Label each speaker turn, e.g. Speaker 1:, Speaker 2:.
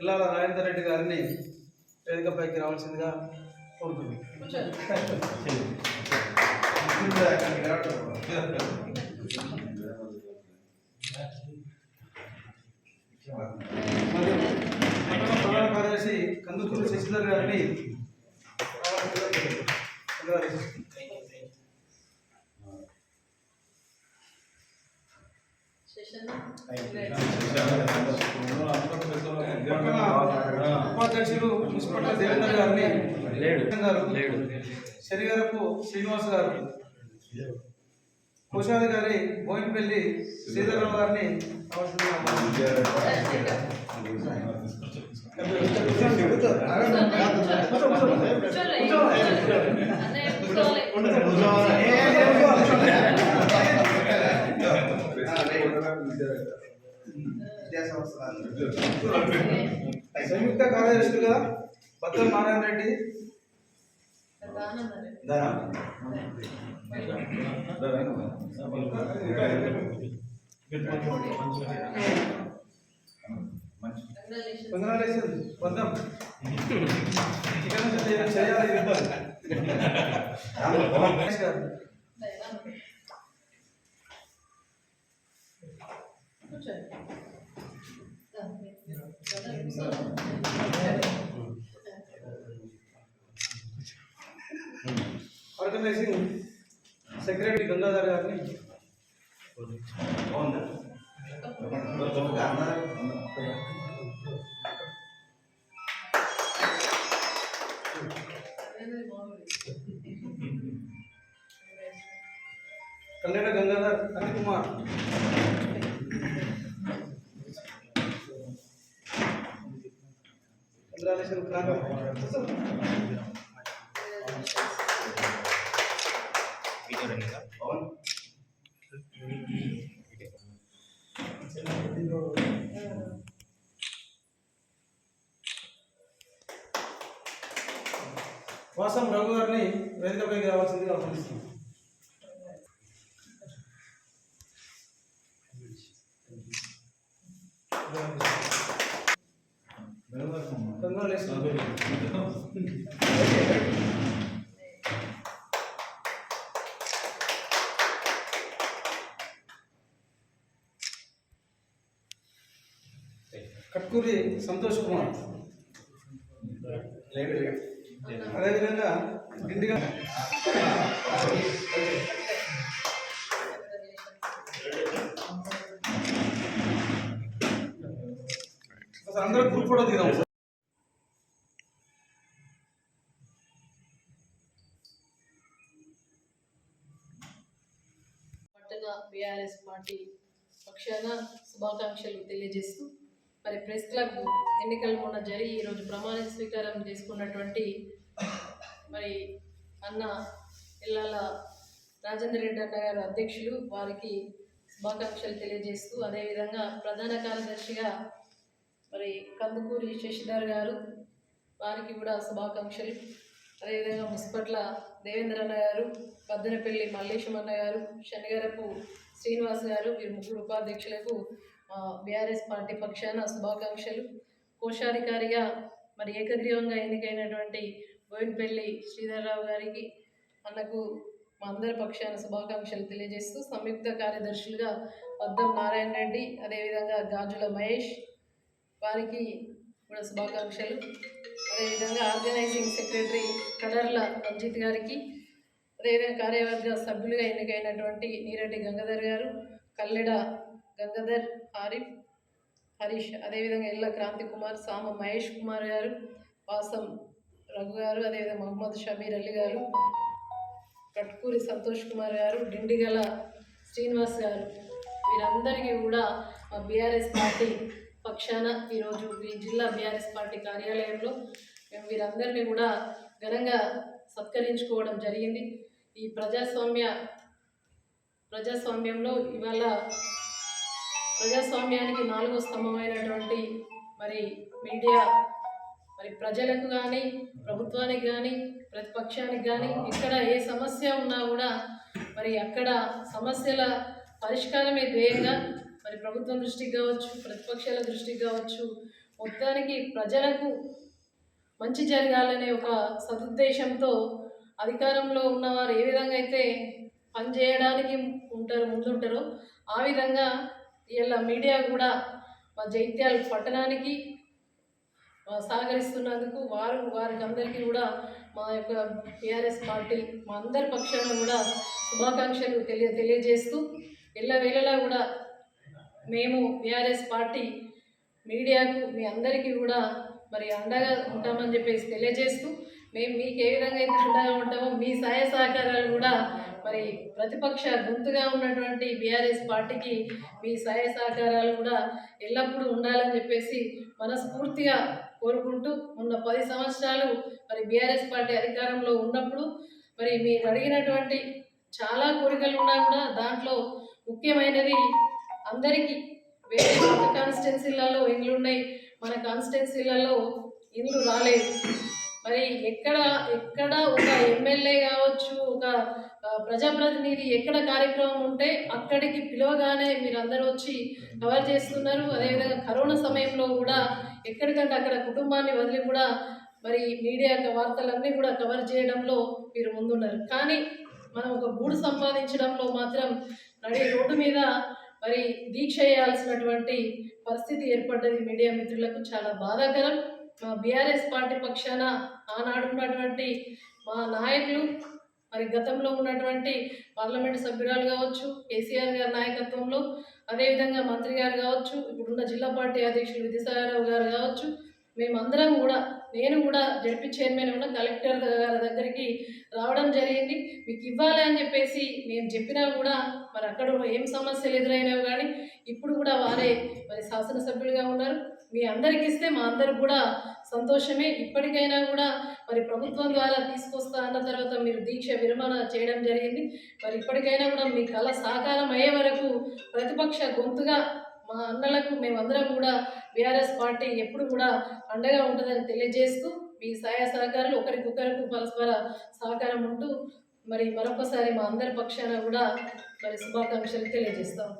Speaker 1: పిల్లల రాజేందర్ రెడ్డి గారిని వేదికపైకి రావాల్సిందిగా కోరుతున్నాను మరియు ప్రధాన కార్యదర్శి కందుకూరు శశిధర్ గారిని రావాల్సిందిగా ఉపాధ్యక్షులు మున్సిపల్ దేవేందర్ గారిని గారు శనిగారపు శ్రీనివాస్ గారు కోశాధికారి బోయినపల్లి శ్రీధరరావు గారిని రావాల్సిందిగా సంయుక్త కార్యదర్శులుగా బద్దల నారాయణ రెడ్డి. చేయాలి చేయాలి ఇద్దరు. రమేష్ గారు ఆర్గనైజింగ్ సెక్రటరీ గంగాధర్ గారిని. కల్లెడ గంగాధర్ అనిల్ కుమార్. వాసం రఘు గారిని వేదికపైకి రావాల్సిందిగా ఆహ్వానిస్తున్నాం కట్కూరి సంతోష్ కుమార్. అదేవిధంగా దిండిగా అందరూ గ్రూప్ ఫోటో దిగాం సార్
Speaker 2: పట్టణ బీఆర్ఎస్ పార్టీ పక్షాన శుభాకాంక్షలు తెలియజేస్తూ మరి ప్రెస్ క్లబ్ ఎన్నికలు మొన్న జరిగి ఈరోజు ప్రమాణ స్వీకారం చేసుకున్నటువంటి మరి అన్న ఇళ్ళ రాజేంద్ర రెడ్డి అన్న గారు అధ్యక్షులు వారికి శుభాకాంక్షలు తెలియజేస్తూ అదేవిధంగా ప్రధాన కార్యదర్శిగా మరి కందుకూరి శశిధర్ గారు వారికి కూడా శుభాకాంక్షలు. అదేవిధంగా మున్సిపట్ల దేవేంద్రన్న గారు పద్దనపల్లి మల్లేశమన్న గారు శనిగారపు శ్రీనివాస్ గారు వీరు ముగ్గురు ఉపాధ్యక్షులకు బీఆర్ఎస్ పార్టీ పక్షాన శుభాకాంక్షలు. కోశాధికారిగా మరి ఏకగ్రీవంగా ఎన్నికైనటువంటి బోయినపల్లి శ్రీధర్రావు గారికి అన్నకు మా అందరి పక్షాన శుభాకాంక్షలు తెలియజేస్తూ సంయుక్త కార్యదర్శులుగా పద్దం నారాయణ రెడ్డి అదేవిధంగా గాజుల మహేష్ వారికి కూడా శుభాకాంక్షలు. అదేవిధంగా ఆర్గనైజింగ్ సెక్రటరీ కడర్ల రంజిత్ గారికి అదేవిధంగా కార్యవర్గ సభ్యులుగా ఎన్నికైనటువంటి నీరెడ్డి గంగాధర్ గారు కల్లెడ గంగాధర్ ఆరిఫ్ హరీష్ అదేవిధంగా ఎల్ల క్రాంతి కుమార్ సామ మహేష్ కుమార్ గారు వాసం రఘు గారు అదేవిధంగా మహమ్మద్ షమీర్ అలీ గారు కట్కూరి సంతోష్ కుమార్ గారు డిండిగల శ్రీనివాస్ గారు. వీరందరికీ కూడా మా బీఆర్ఎస్ పార్టీ పక్షాన ఈరోజు ఈ జిల్లా బీఆర్ఎస్ పార్టీ కార్యాలయంలో మేము వీరందరినీ కూడా ఘనంగా సత్కరించుకోవడం జరిగింది. ఈ ప్రజాస్వామ్య ప్రజాస్వామ్యంలో ఇవాళ ప్రజాస్వామ్యానికి నాలుగో స్తంభమైనటువంటి మరి మీడియా మరి ప్రజలకు కానీ ప్రభుత్వానికి కానీ ప్రతిపక్షానికి కానీ ఇక్కడ ఏ సమస్య ఉన్నా కూడా మరి అక్కడ సమస్యల పరిష్కారమే ధ్యేయంగా మరి ప్రభుత్వం దృష్టికి కావచ్చు ప్రతిపక్షాల దృష్టికి కావచ్చు మొత్తానికి ప్రజలకు మంచి జరగాలనే ఒక సదుద్దేశంతో అధికారంలో ఉన్నవారు ఏ విధంగా అయితే పనిచేయడానికి ఉంటారు ముందుంటారో ఆ విధంగా ఇలా మీడియా కూడా మా జైత్యాల పట్టణానికి సహకరిస్తున్నందుకు వారు వారికి అందరికీ కూడా మా యొక్క టీఆర్ఎస్ పార్టీ మా అందరి పక్షాన కూడా శుభాకాంక్షలు తెలియ తెలియజేస్తూ ఎల్లవేళలా కూడా మేము బీఆర్ఎస్ పార్టీ మీడియాకు మీ అందరికీ కూడా మరి అండగా ఉంటామని చెప్పేసి తెలియజేస్తూ మేము మీకు ఏ విధంగా అయితే అండగా ఉంటామో మీ సహాయ సహకారాలు కూడా మరి ప్రతిపక్ష గొంతుగా ఉన్నటువంటి బీఆర్ఎస్ పార్టీకి మీ సహాయ సహకారాలు కూడా ఎల్లప్పుడూ ఉండాలని చెప్పేసి మనస్ఫూర్తిగా కోరుకుంటూ ఉన్న పది సంవత్సరాలు మరి బీఆర్ఎస్ పార్టీ అధికారంలో ఉన్నప్పుడు మరి మీరు అడిగినటువంటి చాలా కోరికలు ఉన్నా కూడా దాంట్లో ముఖ్యమైనది అందరికీ. వేరే కొత్త కాన్స్టిట్యున్సీలలో ఇండ్లు ఉన్నాయి. మన కాన్స్టిట్యున్సీలలో ఇండ్లు రాలేదు. మరి ఎక్కడ ఎక్కడ ఒక ఎమ్మెల్యే కావచ్చు ఒక ప్రజాప్రతినిధి ఎక్కడ కార్యక్రమం ఉంటే అక్కడికి పిలవగానే మీరు అందరూ వచ్చి కవర్ చేస్తున్నారు. అదేవిధంగా కరోనా సమయంలో కూడా ఎక్కడికంటే అక్కడ కుటుంబాన్ని వదిలి కూడా మరి మీడియా వార్తలన్నీ కూడా కవర్ చేయడంలో మీరు ముందున్నారు. కానీ మనం ఒక గూడు సంపాదించడంలో మాత్రం నడి రోడ్డు మీద మరి దీక్ష చేయాల్సినటువంటి పరిస్థితి ఏర్పడ్డది మీడియా మిత్రులకు చాలా బాధాకరం. మా బీఆర్ఎస్ పార్టీ పక్షాన ఆనాడు ఉన్నటువంటి మా నాయకులు మరి గతంలో ఉన్నటువంటి పార్లమెంట్ సభ్యురాలు కావచ్చు కేసీఆర్ గారి నాయకత్వంలో అదేవిధంగా మంత్రి గారు కావచ్చు ఇప్పుడున్న జిల్లా పార్టీ అధ్యక్షులు విద్యాసాగరరావు గారు కావచ్చు మేమందరం కూడా నేను కూడా జడ్పీ చైర్మన్ కూడా కలెక్టర్ గారి దగ్గరికి రావడం జరిగింది. మీకు ఇవ్వాలి అని చెప్పేసి నేను చెప్పినా కూడా మరి అక్కడ ఏం సమస్యలు ఎదురైనావు కానీ ఇప్పుడు కూడా వారే మరి శాసనసభ్యులుగా ఉన్నారు. మీ అందరికి ఇస్తే మా అందరికి కూడా సంతోషమే. ఇప్పటికైనా కూడా మరి ప్రభుత్వం ద్వారా తీసుకొస్తా అన్న తర్వాత మీరు దీక్ష విరమణ చేయడం జరిగింది. మరి ఇప్పటికైనా కూడా మీ కళ సాకారం అయ్యే వరకు ప్రతిపక్ష గొంతుగా మా అన్నలకు మేమందరం కూడా బీఆర్ఎస్ పార్టీ ఎప్పుడు కూడా అండగా ఉంటుందని తెలియజేస్తూ మీ సహాయ సహకారాలు ఒకరికొకరికి పరస్పర సహకారం ఉంటూ మరి మరొకసారి మా అందరి పక్షాన కూడా మరి శుభాకాంక్షలు తెలియజేస్తాం.